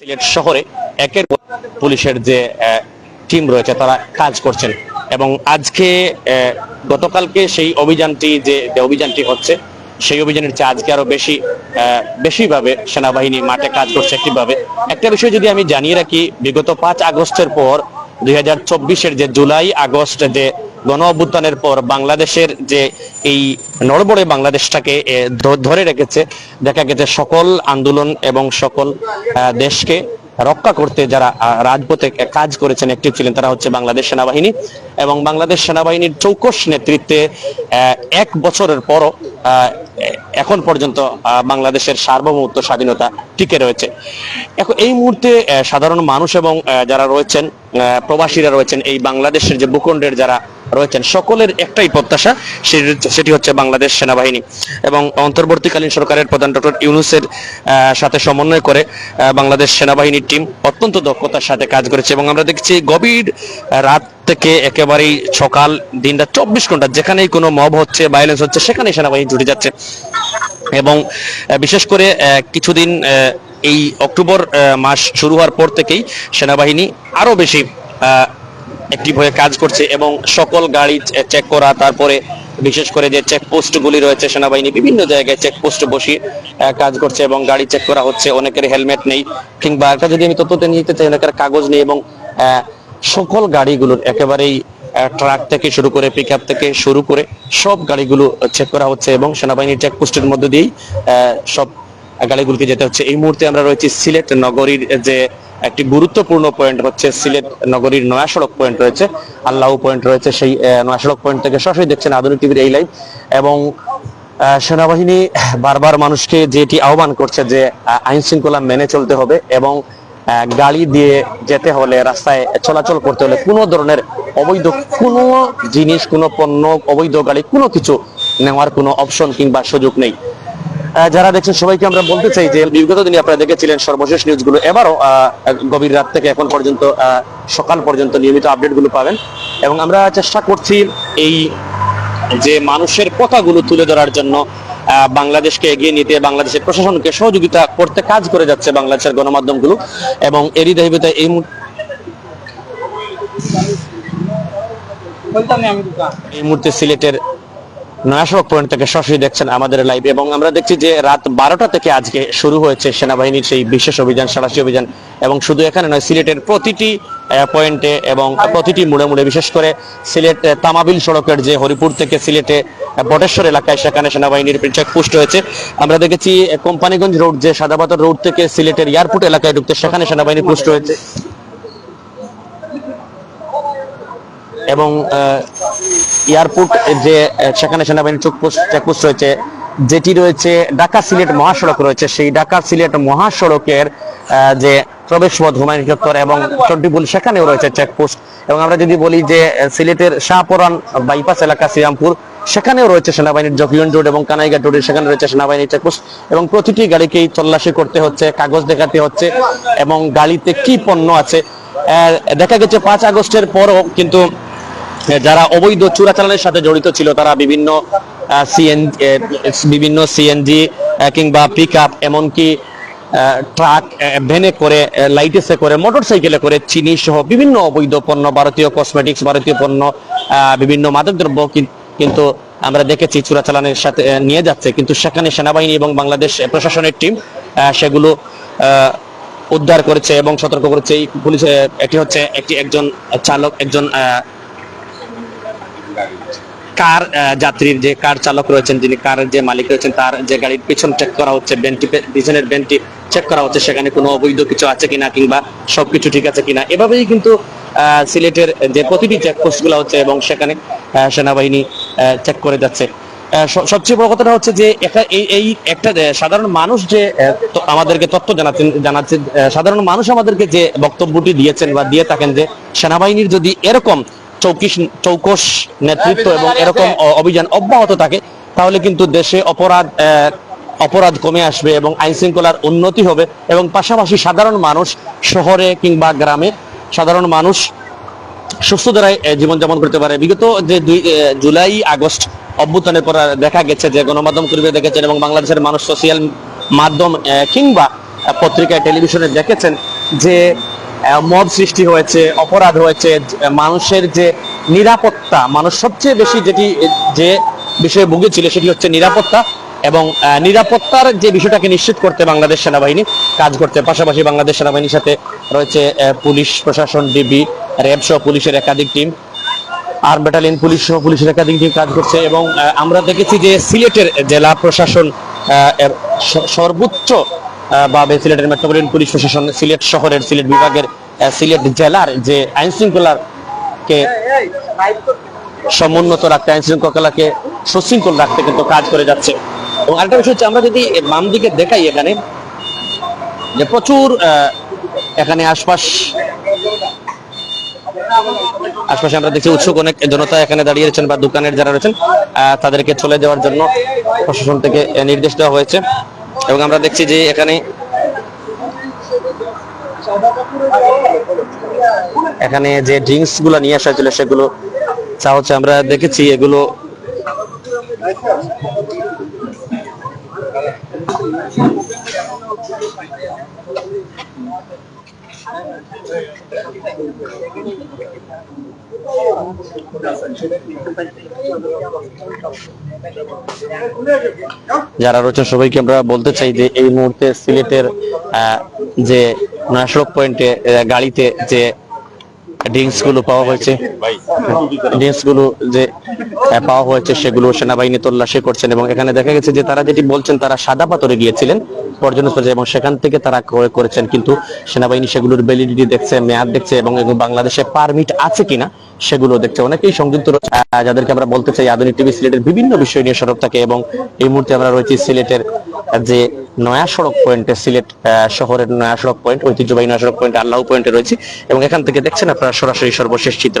সিলেট শহরে একের পুলিশের যে টিম রয়েছে, তারা কাজ করছেন। এবং আজকে গতকালকে সেই অভিযানটি যে অভিযানটি হচ্ছে, সেই অভিযানের চেয়ে আজকে আরও বেশি বেশিভাবে সেনাবাহিনী মাঠে কাজ করছে একটিভাবে। একটা বিষয় যদি আমি জানিয়ে রাখি, বিগত পাঁচ আগস্টের পর দুই হাজার চব্বিশের যে জুলাই আগস্ট যে গণ অভ্যুত্থানের পর বাংলাদেশের যে এই নড়বড়ে বাংলাদেশটাকে ধরে রেখেছে, দেখা গেছে সকল আন্দোলন এবং সকল দেশকে রক্ষা করতে যারা রাজপথে কাজ করেছেন, একটি ছিলেন, তারা হচ্ছে বাংলাদেশ সেনাবাহিনী এবং বাংলাদেশ সেনাবাহিনীর চৌকস নেতৃত্বে এক বছরের পরও এখন পর্যন্ত বাংলাদেশের সার্বভৌমত্ব, স্বাধীনতা টিকে রয়েছে। এখন এই মুহূর্তে সাধারণ মানুষ এবং যারা রয়েছেন প্রবাসীরা রয়েছেন, এই বাংলাদেশের যে ভূখণ্ডের যারা রয়েছেন। সকলের একটাই প্রত্যাশা, সেটি- হচ্ছে বাংলাদেশ সেনাবাহিনী। এবং অন্তর্বর্তীকালীন সরকারের প্রধান ডক্টর ইউনুসের সাথে সমন্বয় করে বাংলাদেশ সেনাবাহিনীর টিম অত্যন্ত দক্ষতার সাথে কাজ করেছে। এবং আমরা দেখছি গভীর রাত থেকে একেবারেই সকাল, দিনটা চব্বিশ ঘণ্টা যেখানেই কোনো মব হচ্ছে ভায়োলেন্স হচ্ছে, সেখানেই সেনাবাহিনী জুটে যাচ্ছে। এবং বিশেষ করে কিছুদিন এই অক্টোবর মাস শুরু হওয়ার পর থেকেই সেনাবাহিনী আরও বেশি একটিভ হয়ে কাজ করছে এবং সকল গাড়ি চেক করা, তারপরে বিশেষ করে যে চেকপোস্ট গুলি রয়েছে সেনাবাহিনী বিভিন্ন জায়গায় চেকপোস্ট বসিয়ে কাজ করছে এবং গাড়ি চেক করা হচ্ছে, অনেকের হেলমেট নেই কিংবা একটা যদি আমি তথ্যতে নিতে চাই, অনেকের কাগজ নেই এবং সকল গাড়িগুলোর একেবারেই ট্রাক থেকে শুরু করে পিক থেকে শুরু করে সব গাড়িগুলো চেক করা হচ্ছে এবং সেনাবাহিনীর চেকপোস্টের মধ্যে দিয়েই সব গাড়িগুলোকে যেতে হচ্ছে। এই মুহূর্তে আমরা রয়েছি সিলেট নগরীর যে একটি গুরুত্বপূর্ণ পয়েন্ট হচ্ছে সিলেট নগরীর নয়া সড়ক পয়েন্ট রয়েছে। আল্লাহ পয়েন্ট রয়েছে সেই নয়া সড়ক পয়েন্ট থেকে সরাসরি দেখছেন আধুনিক টিভির এই লাইভ এবং সেনাবাহিনী বারবার মানুষকে যেটি আহ্বান করছে যে আইন শৃঙ্খলা মেনে চলতে হবে এবং গাড়ি দিয়ে যেতে হলে, রাস্তায় চলাচল করতে হলে কোনো ধরনের অবৈধ কোনো জিনিস, কোনো পণ্য, অবৈধ গাড়ি, কোনো কিছু নেওয়ার কোনো অপশন কিংবা সুযোগ নেই। যারা দেখছেন, সবাইকে আমরা বলতে চাই যে বিগত দিনে আপনারা দেখেছিলেন সর্বশেষ নিউজগুলো। এবারও গভীর রাত থেকে এখন পর্যন্ত সকাল পর্যন্ত নিয়মিত আপডেটগুলো পাবেন। এবং আমরা চেষ্টা করছি এই যে মানুষের কথাগুলো তুলে ধরার জন্য বাংলাদেশকে এগিয়ে নিতে, বাংলাদেশের প্রশাসনকে সহযোগিতা করতে কাজ করে যাচ্ছে বাংলাদেশের গণমাধ্যমগুলো। এবং এরই দায়িত্বে এই এই মুহূর্তে সিলেটের নয়াসড়ক পয়েন্ট থেকে সরাসরি দেখছেন আমাদের লাইভ এবং আমরা দেখছি যে রাত বারোটা থেকে আজকে শুরু হয়েছে সেনাবাহিনীর সেই বিশেষ অভিযান সারাশি অভিযান। এবং শুধু এখানে নয়, সিলেটের প্রতিটি পয়েন্টে এবং প্রতিটি মুড়ে মুড়ে, বিশেষ করে সিলেট তামাবিল সড়কের যে হরিপুর থেকে সিলেটে বটেশ্বর এলাকায় সেখানে সেনাবাহিনীর চেকপোস্ট হয়েছে আমরা দেখেছি কোম্পানিগঞ্জ রোড যে সাদাবাজার রোড থেকে সিলেটের এয়ারপোর্ট এলাকায় ঢুকতে সেখানে সেনাবাহিনী পোস্ট হয়েছে এবং এয়ারপোর্ট যে সেখানে সেনাবাহিনী চেকপোস্ট চেকপোস্ট রয়েছে, যেটি রয়েছে ঢাকা সিলেট মহাসড়ক রয়েছে, সেই ঢাকা সিলেট মহাসড়কের যে প্রবেশ পথ হুমায়ুন চত্বর এবং চন্ডিপুল সেখানেও রয়েছে চেকপোস্ট এবং আমরা যদি বলি যে, সিলেটের শাহপরান বাইপাস এলাকা, শ্রীরামপুর, সেখানেও রয়েছে সেনাবাহিনীর জকিয়ন রোড এবং কানাইঘাট রোডের সেখানে রয়েছে সেনাবাহিনীর চেকপোস্ট এবং প্রতিটি গাড়িকেই তল্লাশি করতে হচ্ছে, কাগজ দেখাতে হচ্ছে, এবং গাড়িতে কি পণ্য আছে দেখা গেছে পাঁচ আগস্টের পরও কিন্তু যারা অবৈধ চোরাচালানের সাথে জড়িত ছিল, তারা বিভিন্ন সিএন বিভিন্ন সিএনজি কিংবা পিক আপ এমনকি ট্রাক ভ্যানে করে লাইটেসে করে মোটর সাইকেলে করে চিনি সহ বিভিন্ন অবৈধ পণ্য, ভারতীয় কসমেটিক্স ভারতীয় পণ্য বিভিন্ন মাদকদ্রব্য কিন- কিন্তু আমরা দেখেছি চোরাচালানের সাথে নিয়ে যাচ্ছে। কিন্তু সেখানে সেনাবাহিনী এবং বাংলাদেশ প্রশাসনের টিম সেগুলো উদ্ধার করেছে এবং সতর্ক করেছে। এই পুলিশ এটি হচ্ছে, একটি একজন চালক, একজন কার যাত্রীর যে কার চালক রয়েছেন, যিনি কারের যে মালিক রয়েছেন, তার যে গাড়ির পিছন চেক করা হচ্ছে বেন্টি পিছনের বেন্টি চেক করা হচ্ছে, সেখানে কোনো অবৈধ কিছু আছে কিনা কিংবা সবকিছু ঠিক আছে কিনা। এভাবেই কিন্তু সিলেটের যে প্রতিটি চেকপোস্টগুলো হচ্ছে এবং সেখানে সেনাবাহিনী চেক করে যাচ্ছে। সবচেয়ে বড় কথাটা হচ্ছে যে একা- এই একটা সাধারণ মানুষ যে আমাদেরকে তথ্য জানাচ্ছেন জানাচ্ছেন সাধারণ মানুষ আমাদেরকে যে বক্তব্যটি দিয়েছেন বা দিয়ে থাকেন যে, সেনাবাহিনীর যদি এরকম চৌকিশ চৌকস নেতৃত্ব এবং এরকম অভিযান অব্যাহত থাকে তাহলে কিন্তু দেশে অপরাধ অপরাধ কমে আসবে এবং আইন শৃঙ্খলার উন্নতি হবে এবং পাশাপাশি সাধারণ মানুষ শহরে কিংবা গ্রামে সাধারণ মানুষ সুস্থ আহ, জীবনযাপন করতে পারে। বিগত যে দুই জুলাই আগস্ট অভ্যুত্থানের পর দেখা গেছে যে গণমাধ্যম কর্মী দেখেছেন এবং বাংলাদেশের মানুষ সোশিয়াল মাধ্যম কিংবা পত্রিকায় টেলিভিশনে দেখেছেন যে মব সৃষ্টি হয়েছে, অপরাধ হয়েছে মানুষের যে নিরাপত্তা, মানুষ সবচেয়ে বেশি যেটি, যে বিষয়ে ভুগেছিল সেটি হচ্ছে নিরাপত্তা এবং নিরাপত্তার যে বিষয়টাকে নিশ্চিত করতে বাংলাদেশ সেনাবাহিনী কাজ করতে পাশাপাশি বাংলাদেশ সেনাবাহিনীর সাথে রয়েছে পুলিশ প্রশাসন, ডিবি, র্যাব সহ পুলিশের একাধিক টিম। আর ব্যাটালিয়ন পুলিশ সহ পুলিশের একাধিক টিম কাজ করছে এবং আমরা দেখেছি যে সিলেটের জেলা প্রশাসন সর্বোচ্চ ভাবে সিলেটের মেট্রোপলিটন পুলিশ প্রশাসন সিলেট শহরের সিলেট বিভাগের সিলেট জেলার যে আইন শৃঙ্খলার কে সমুন্নত রাখতে আইন শৃঙ্খলাকে সুশৃঙ্খল রাখতে কিন্তু কাজ করে যাচ্ছে। এবং আরেকটা বিষয় হচ্ছে আমরা যদি বাম দিকে দেখাই এখানে, যে প্রচুর এখানে আশপাশ, আশপাশে আমরা দেখছি উৎসুক অনেক জনতা এখানে দাঁড়িয়ে রয়েছেন বা দোকানের যারা রয়েছেন তাদেরকে চলে যাওয়ার জন্য প্রশাসন থেকে নির্দেশ দেওয়া হয়েছে। এবং আমরা দেখছি যে এখানে এখানে যে ড্রিঙ্কসগুলো নিয়ে আসা হয়েছিল, সেগুলো চা হচ্ছে আমরা দেখেছি, এগুলো যারা রয়েছেন সবাইকে আমরা বলতে চাই যে এই মুহূর্তে সিলেটের যে নাশরক পয়েন্টে গাড়িতে যে ড্রিঙ্কসগুলো পাওয়া হয়েছে। ড্রিঙ্কসগুলো যে পাওয়া হয়েছে সেগুলো সেনাবাহিনী তল্লাশি করছেন এবং এখানে দেখা গেছে যে তারা যেটি বলছেন তারা সাদা পাথরে গিয়েছিলেন পর্যটন স্থলে এবং সেখান থেকে তারা ক্রয় করেছেন কিন্তু সেনাবাহিনী সেগুলোর ভ্যালিডিটি দেখছে মেয়াদ দেখছে এবং বাংলাদেশে পারমিট আছে কিনা সেগুলো দেখছে। অনেকেই সংযুক্ত রয়েছে, যাদেরকে আমরা বলতে চাই আধুনিক টিভি সিলেটের বিভিন্ন বিষয় নিয়ে সরব থাকে এবং এই মুহূর্তে আমরা রয়েছি সিলেটের যে নয়া সড়ক পয়েন্টে সিলেট শহরের নয়া সড়ক পয়েন্ট, ঐতিহ্যবাহী নয়া সড়ক পয়েন্ট আল্লাহ পয়েন্টে রয়েছে এবং এখান থেকে দেখছেন আপনারা সরাসরি সর্বশেষ চিত্র।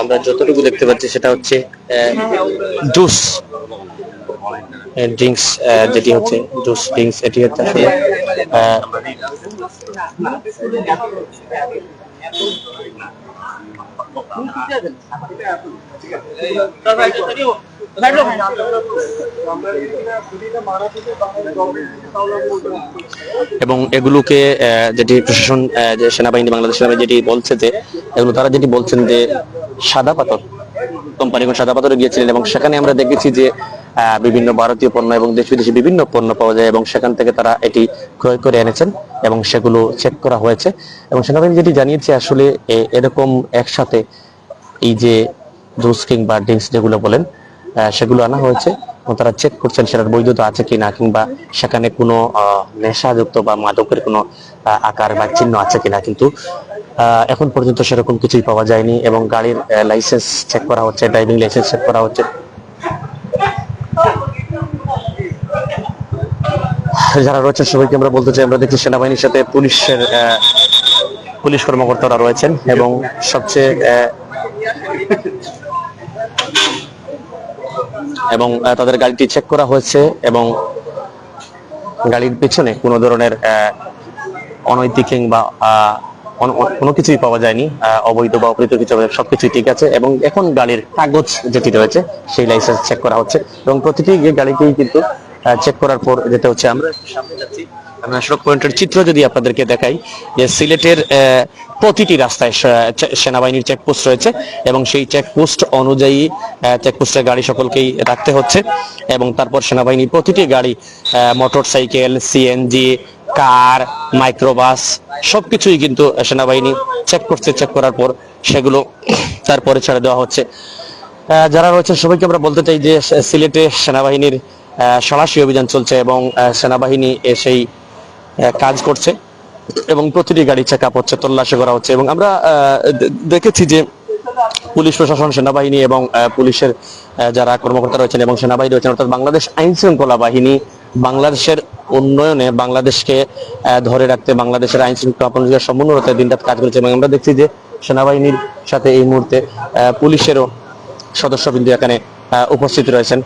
আমরা যতটুকু দেখতে পাচ্ছি সেটা হচ্ছে জুস ড্রিঙ্কস যেটি হচ্ছে জুস, ড্রিঙ্কস, এটি হচ্ছে আসলে এবং এগুলোকে যেটি প্রশাসন যে সেনাবাহিনী, বাংলাদেশ সেনাবাহিনী যেটি বলছে যে, এগুলো তারা যেটি বলছেন যে, সাদা পাথর কোম্পানি সাদা পাথরে গিয়েছিলেন এবং সেখানে আমরা দেখেছি যে বিভিন্ন ভারতীয় পণ্য এবং দেশ বিদেশি বিভিন্ন পণ্য পাওয়া যায় এবং সেখান থেকে তারা এটি ক্রয় করে এনেছেন এবং সেগুলো চেক করা হয়েছে। এবং সেনাবাহিনী যেটি জানিয়েছে আসলে এরকম একসাথে এই যে জুস কিংবা ড্রিঙ্কস যেগুলো বলেন সেগুলো আনা হয়েছে এবং তারা চেক করছেন সেটার বৈধতা আছে কিনা কিংবা সেখানে কোনো নেশাযুক্ত বা মাদকের কোনো আকার বা চিহ্ন আছে কিনা। কিন্তু এখন পর্যন্ত সেরকম কিছুই পাওয়া যায়নি এবং গাড়ির লাইসেন্স চেক করা হচ্ছে ড্রাইভিং লাইসেন্স চেক করা হচ্ছে। যারা রয়েছেন সবাইকে আমরা বলতে চাই, আমরা দেখছি সেনাবাহিনীর সাথে পুলিশের পুলিশ কর্মকর্তারা রয়েছেন এবং সবচেয়ে এবং তাদের গাড়িটি চেক করা হয়েছে এবং গাড়ির পেছনে কোনো ধরনের অনৈতিক কিংবা কোনো কিছুই পাওয়া যায়নি অবৈধ বা অপৃত কিছু সবকিছুই ঠিক আছে এবং এখন গাড়ির কাগজ যেটি রয়েছে, সেই লাইসেন্স চেক করা হচ্ছে এবং প্রতিটি গাড়িকেই কিন্তু চেক করার পর যেতে হচ্ছে, আমরা সামনে যাচ্ছি। আমরা সড়ক পয়েন্টের চিত্র যদি আপনাদেরকে দেখাই, যে সিলেটের প্রতিটি রাস্তায় সেনাবাহিনীর চেকপোস্ট রয়েছে এবং সেই চেকপোস্ট অনুযায়ী চেকপোস্টের গাড়ি সকলকেই রাখতে হচ্ছে এবং তারপর সেনাবাহিনীর প্রতিটি গাড়ি motorcycle CNG car microbus সবকিছুই কিন্তু সেনাবাহিনী চেক করছে চেক করার পর সেগুলো তারপরে ছেড়ে দেওয়া হচ্ছে। যারা রয়েছে সবাইকে আমরা বলতে চাই যে সিলেটে সেনাবাহিনীর সরাসরি অভিযান চলছে এবং সেনাবাহিনী এ সেই কাজ করছে এবং প্রতিটি গাড়ি চেক আপ হচ্ছে, তল্লাশি করা হচ্ছে এবং আমরা দেখেছি যে পুলিশ প্রশাসন, সেনাবাহিনী এবং পুলিশের যারা কর্মকর্তা রয়েছেন এবং সেনাবাহিনী রয়েছেন, অর্থাৎ বাংলাদেশ আইন শৃঙ্খলা বাহিনী, বাংলাদেশের উন্নয়নে বাংলাদেশকে ধরে রাখতে, বাংলাদেশের আইন শৃঙ্খলা সমুন্নয়তে দিনরাত কাজ করেছে এবং আমরা দেখছি যে সেনাবাহিনীর সাথে এই মুহূর্তে পুলিশেরও সদস্যবৃন্দ এখানে উপস্থিত রয়েছেন।